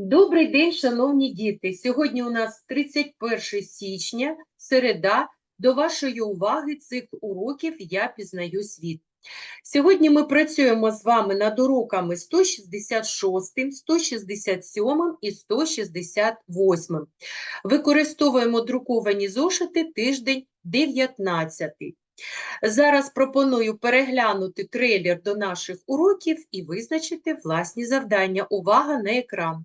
Добрий день, шановні діти! Сьогодні у нас 31 січня, середа. До вашої уваги цикл уроків Я пізнаю світ. Сьогодні ми працюємо з вами над уроками 166, 167 і 168. Використовуємо друковані зошити тиждень 19. Зараз пропоную переглянути трейлер до наших уроків і визначити власні завдання. Увага на екран.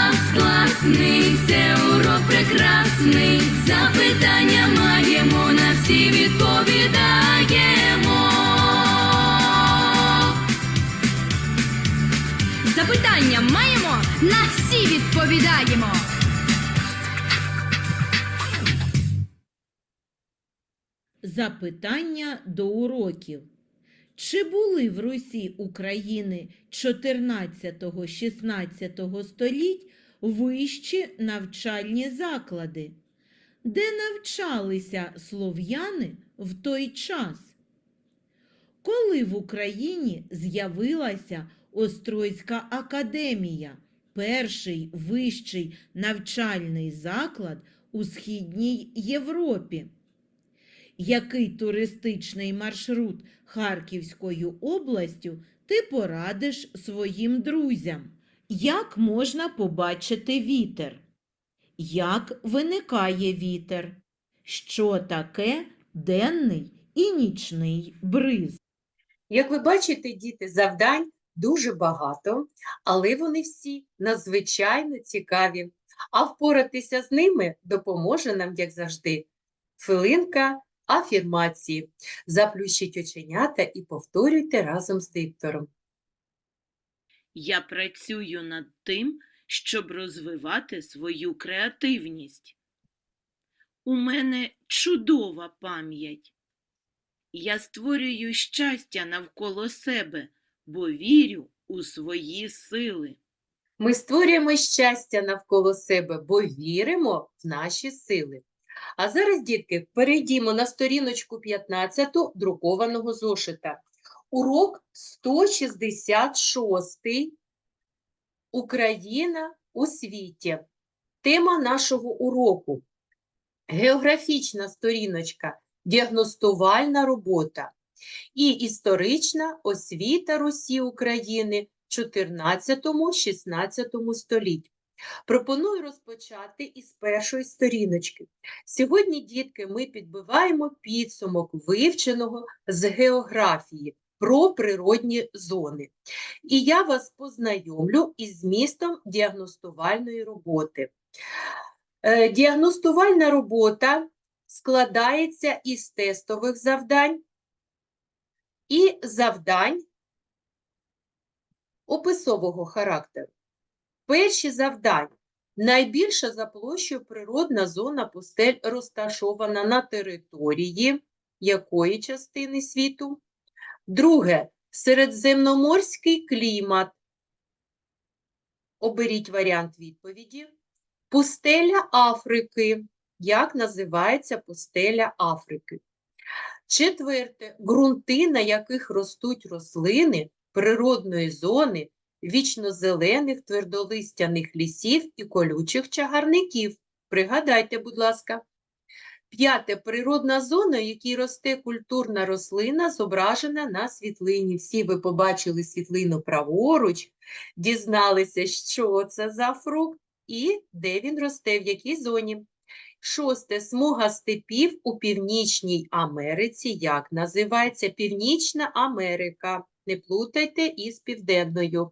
Япс класний, це урок прекрасний. Запитання маємо, на всі відповідаємо. Запитання маємо, на всі відповідаємо. Запитання до уроків. Чи були в Русі України 14-16 століть вищі навчальні заклади, де навчалися слов'яни в той час? Коли в Україні з'явилася Острозька академія, перший вищий навчальний заклад у Східній Європі? Який туристичний маршрут Харківською областю ти порадиш своїм друзям? Як можна побачити вітер? Як виникає вітер? Що таке денний і нічний бриз? Як ви бачите, діти, завдань дуже багато, але вони всі надзвичайно цікаві. А впоратися з ними допоможе нам, як завжди, хвилинка афірмації. Заплющіть оченята і повторюйте разом з диктором. Я працюю над тим, щоб розвивати свою креативність. У мене чудова пам'ять. Я створюю щастя навколо себе, бо вірю у свої сили. Ми створюємо щастя навколо себе, бо віримо в наші сили. А зараз, дітки, перейдімо на сторіночку 15 друкованого зошита. Урок 166. Україна у світі. Тема нашого уроку. Географічна сторіночка, діагностувальна робота і історична освіта Русі України в 14-16 століть. Пропоную розпочати із першої сторіночки. Сьогодні, дітки, ми підбиваємо підсумок вивченого з географії про природні зони. І я вас познайомлю із змістом діагностувальної роботи. Е, Діагностувальна робота складається із тестових завдань і завдань описового характеру. Перші завдання. Найбільша за площею природна зона пустель розташована на території якої частини світу? Друге. Середземноморський клімат. Оберіть варіант відповіді. Пустеля Африки. Як називається пустеля Африки? Четверте. Ґрунти, на яких ростуть рослини природної зони вічнозелених твердолистяних лісів і колючих чагарників. Пригадайте, будь ласка. П'яте. Природна зона, в якій росте культурна рослина, зображена на світлині. Всі ви побачили світлину праворуч, дізналися, що це за фрукт і де він росте, в якій зоні. Шосте. Смуга степів у Північній Америці. Як називається Північна Америка? Не плутайте із Південною.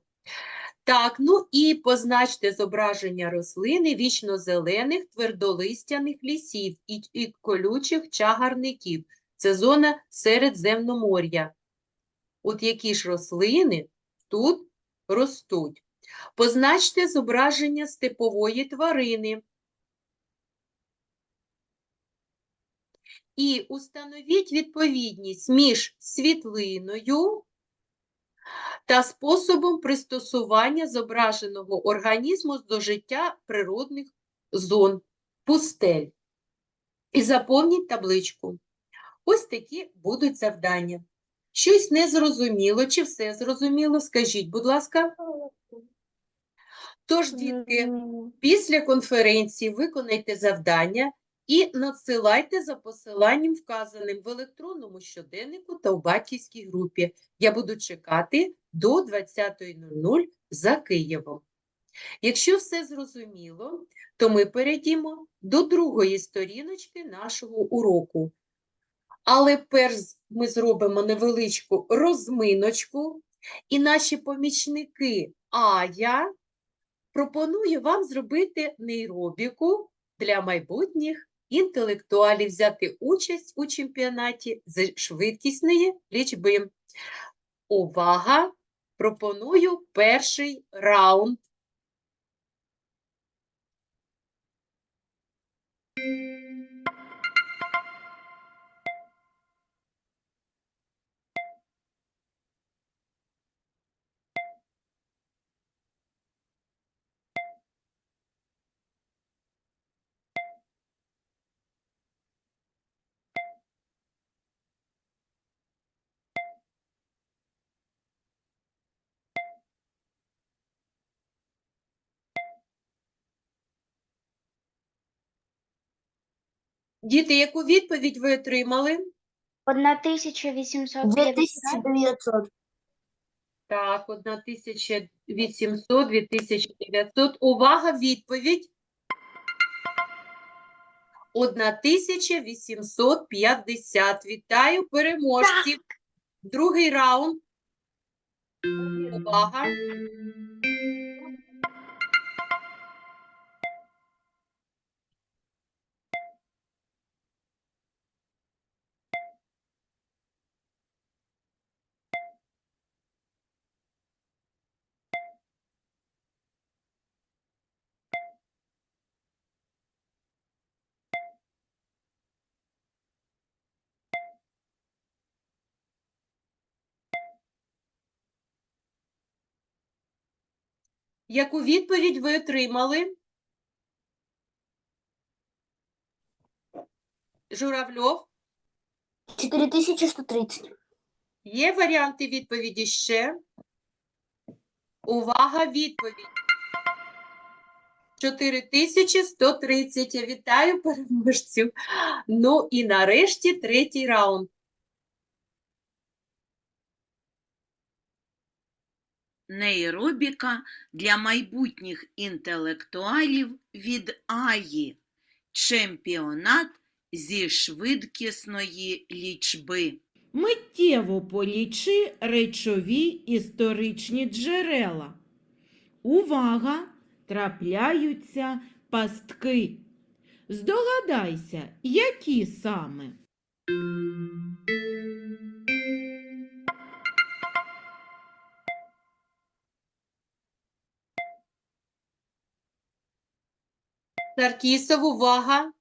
Так, ну і позначте зображення рослини вічнозелених твердолистяних лісів і, і колючих чагарників. Це зона Середземномор'я. От які ж рослини тут ростуть? Позначте зображення степової тварини. І установіть відповідність між світлиною та способом пристосування зображеного організму до життя природних зон, пустель. І заповніть табличку. Ось такі будуть завдання. Щось не зрозуміло чи все зрозуміло? Скажіть, будь ласка. Тож, дітки, після конференції виконайте завдання і надсилайте за посиланням, вказаним в електронному щоденнику та у батьківській групі. Я буду чекати до 20.00 за Києвом. Якщо все зрозуміло, то ми перейдемо до другої сторіночки нашого уроку. Але перш ми зробимо невеличку розминочку, і наші помічники Ая пропоную вам зробити нейробіку для майбутніх інтелектуалів, взяти участь у чемпіонаті з швидкісної лічби. Увага! Пропоную перший раунд. Діти, яку відповідь ви отримали? 1850. 2900. Так, 1800, 2900. Увага, відповідь. 1850. Вітаю переможців. Другий раунд. Увага. Яку відповідь ви отримали? Журавльов, 4130. є варіанти відповіді ще? Увага, відповідь. 4130. Я вітаю переможців. Ну і нарешті третій раунд. Нейробіка для майбутніх інтелектуалів від Аї. Чемпіонат зі швидкісної лічби. Миттєво полічи речові історичні джерела. Увага! Трапляються пастки. Здогадайся, які саме? Саркісов, увага.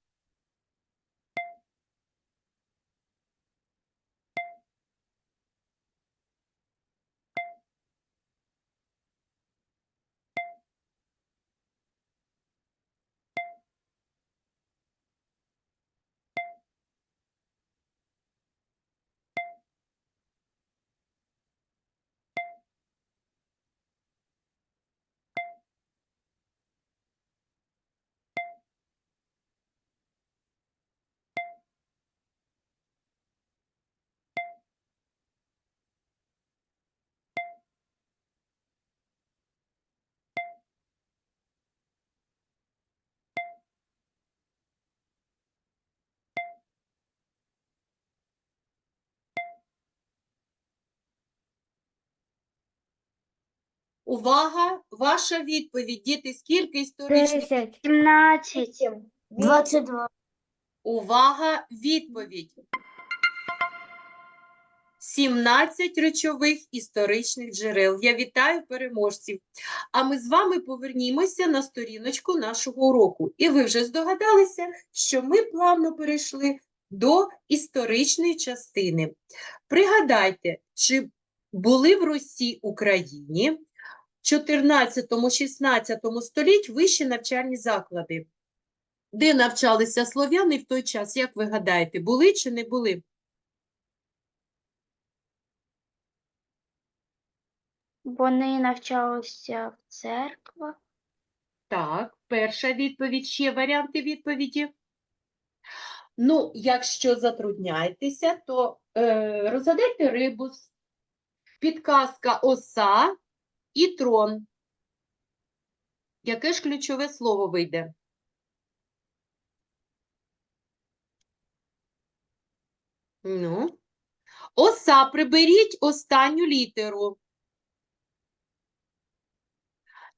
Увага, ваша відповідь. Діти, скільки історичних? 10. 17. 22. Увага, відповідь. 17 речових історичних джерел. Я вітаю переможців. А ми з вами повернімося на сторіночку нашого уроку. І ви вже здогадалися, що ми плавно перейшли до історичної частини. Пригадайте, чи були в Русі Україні 14-16 століть вищі навчальні заклади? Де навчалися слов'яни в той час, як ви гадаєте, були чи не були? Вони навчалися в церквах. Так, перша відповідь, ще варіанти відповіді. Ну, якщо затрудняєтеся, то е, розгадайте рибус, підказка оса і трон. Яке ж ключове слово вийде? Ну, оса, приберіть останню літеру.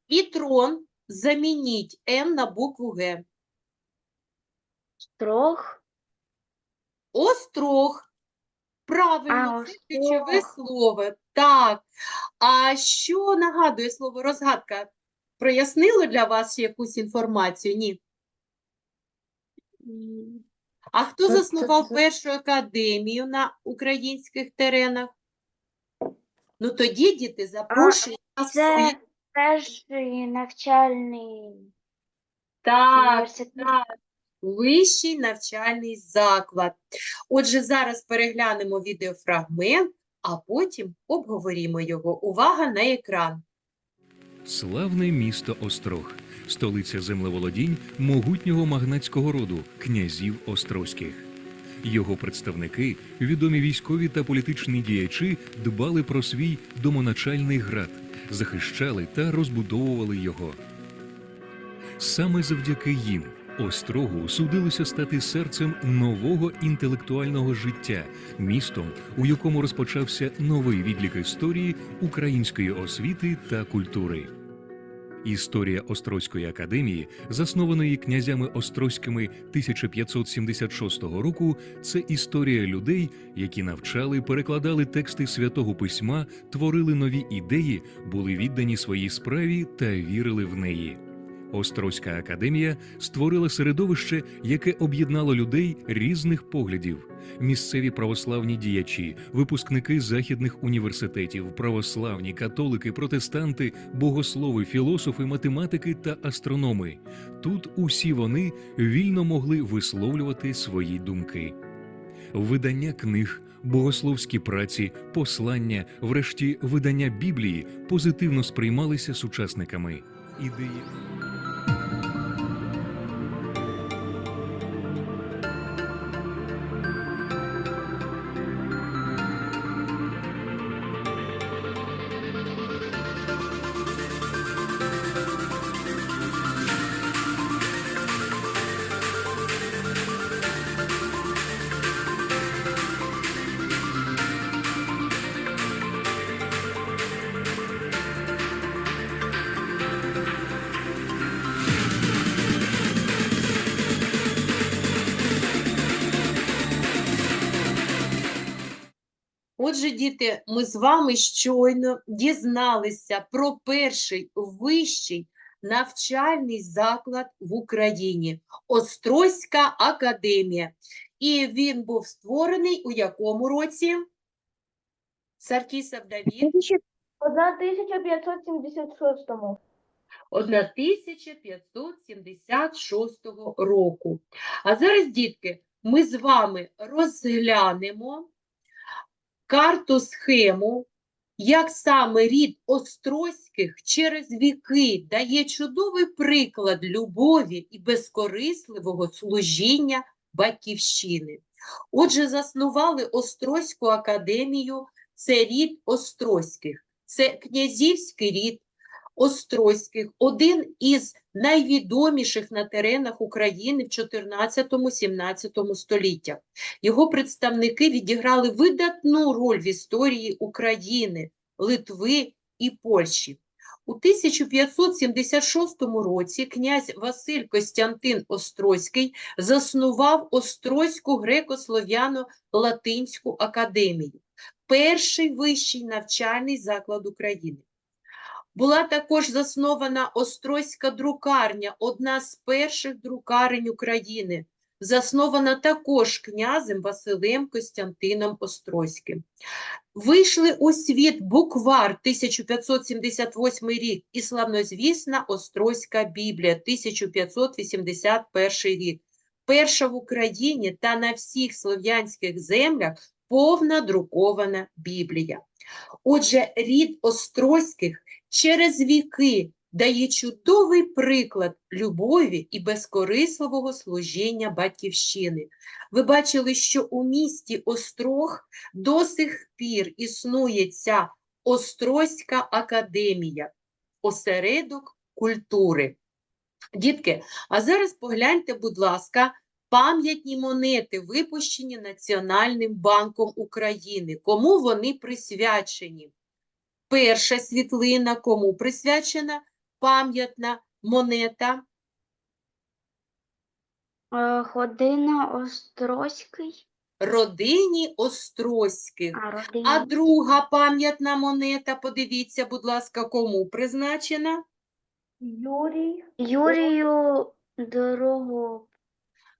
І трон замініть Н на букву Г. Трох. Острог. Правильно, А, це ключове слово. Так. А що нагадує слово розгадка? Прояснило для вас якусь інформацію? Ні. А хто заснував першу академію на українських теренах? Ну тоді, діти, запрошую вас Це перший навчальний Так, так. Вищий навчальний заклад. Отже, зараз переглянемо відеофрагмент, а потім обговоримо його. Увага на екран. Славне місто Острог, столиця землеволодінь могутнього магнатського роду князів Острозьких. Його представники, відомі військові та політичні діячі, дбали про свій домоначальний град, захищали та розбудовували його. Саме завдяки їм Острогу судилося стати серцем нового інтелектуального життя, містом, у якому розпочався новий відлік історії української освіти та культури. Історія Острозької академії, заснованої князями Острозькими 1576 року, це історія людей, які навчали, перекладали тексти святого письма, творили нові ідеї, були віддані своїй справі та вірили в неї. Острозька академія створила середовище, яке об'єднало людей різних поглядів. Місцеві православні діячі, випускники західних університетів, православні, католики, протестанти, богослови, філософи, математики та астрономи. Тут усі вони вільно могли висловлювати свої думки. Видання книг, богословські праці, послання, врешті видання Біблії позитивно сприймалися сучасниками. Ідеї. Отже, діти, ми з вами щойно дізналися про перший вищий навчальний заклад в Україні Острозька академія. І він був створений у якому році? Саркісов Давід? 1576. 1576 року. А зараз, дітки, ми з вами розглянемо карту схему, як саме рід Острозьких через віки дає чудовий приклад любові і безкорисливого служіння батьківщини. Отже, заснували Острозьку академію, це рід Острозьких, це князівський рід Острозьких, один із найвідоміших на теренах України в 14-17 століттях. Його представники відіграли видатну роль в історії України, Литви і Польщі. У 1576 році князь Василь Костянтин Острозький заснував Острозьку греко-слов'яно-латинську академію. перший вищий навчальний заклад України. Була також заснована Острозька друкарня, одна з перших друкарень України, заснована також князем Василем Костянтином Острозьким. Вийшли у світ буквар 1578 рік і славнозвісна Острозька Біблія 1581 рік. Перша в Україні та на всіх слов'янських землях повна друкована Біблія. Отже, рід Острозьких через віки дає чудовий приклад любові і безкорисливого служіння батьківщини. Ви бачили, що у місті Острог до сих пір існує ця Острозька академія, осередок культури. Дітки, а зараз погляньте, будь ласка, пам'ятні монети, випущені Національним банком України. Кому вони присвячені? Перша світлина кому присвячена пам'ятна монета? Е, Година Острозький. Родині Острозьких. А, родині. А друга пам'ятна монета, подивіться, будь ласка, кому призначена? Юрій. Юрію Дорого.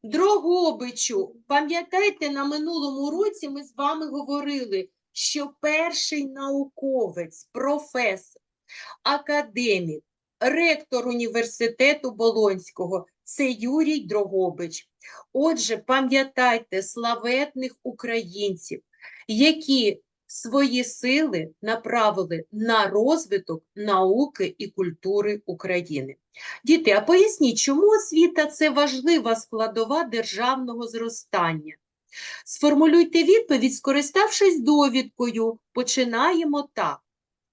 Дрогобичу. Пам'ятаєте, на минулому році ми з вами говорили, що перший науковець, професор, академік, ректор університету Болонського – це Юрій Дрогобич. Отже, пам'ятайте славетних українців, які свої сили направили на розвиток науки і культури України. Діти, а поясніть, чому освіта – це важлива складова державного зростання? Сформулюйте відповідь, скориставшись довідкою. Починаємо так.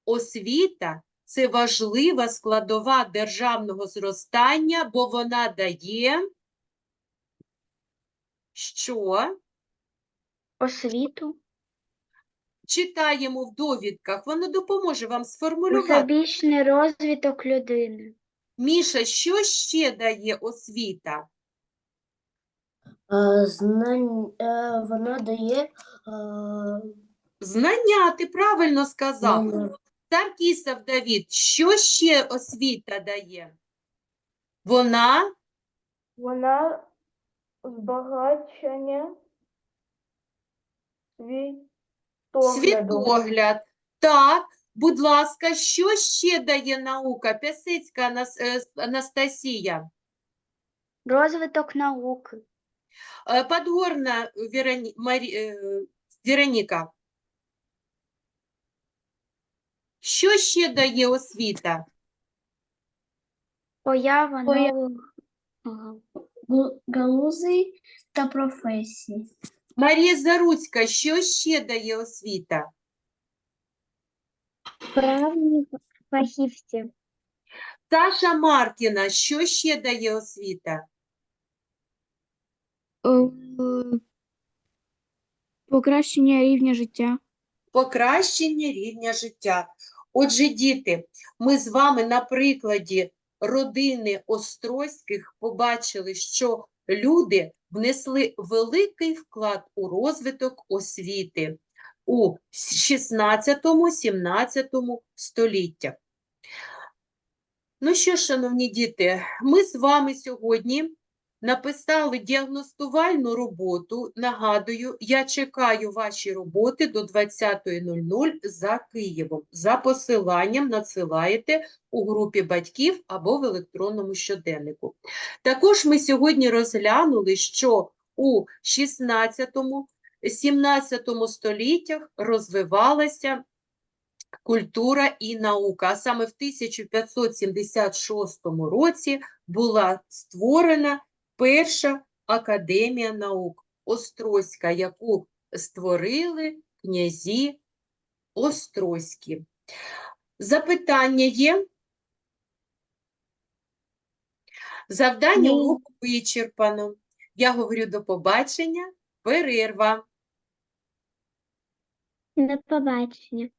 Освіта – це важлива складова державного зростання, бо вона дає що? Освіту. Читаємо в довідках, воно допоможе вам сформулювати. Всебічний розвиток людини. Міша, що ще дає освіта? Е, Знань, е, вона дає е, Знання, ти правильно сказав. знання. Таркісов Давід, що ще освіта дає? Вона Вона збагачення світогляд. Так, будь ласка, що ще дає наука? Пясицька е, Анастасія. Розвиток науки. Е, Подгорна Вероні... Марі... е, Вероніка. Що ще дає освіта? Поява нових. Галузей та професій. Марія Заруцька, що ще дає освіта? Правні фахівці. Саша Маркіна, що ще дає освіта? Покращення рівня життя. Покращення рівня життя. Отже, діти, ми з вами на прикладі родини Острозьких побачили, що люди внесли великий вклад у розвиток освіти у 16-17 століттях. Ну що, шановні діти, ми з вами сьогодні написали діагностувальну роботу. Нагадую, я чекаю ваші роботи до 20.00 за Києвом. За посиланням надсилаєте у групі батьків або в електронному щоденнику. Також ми сьогодні розглянули, що у 16-17 століттях розвивалася культура і наука. А саме в 1576 році була створена перша академія наук Острозька, яку створили князі Острозькі. Запитання є? Завдання уроку вичерпано. Я говорю до побачення, перерва. До побачення.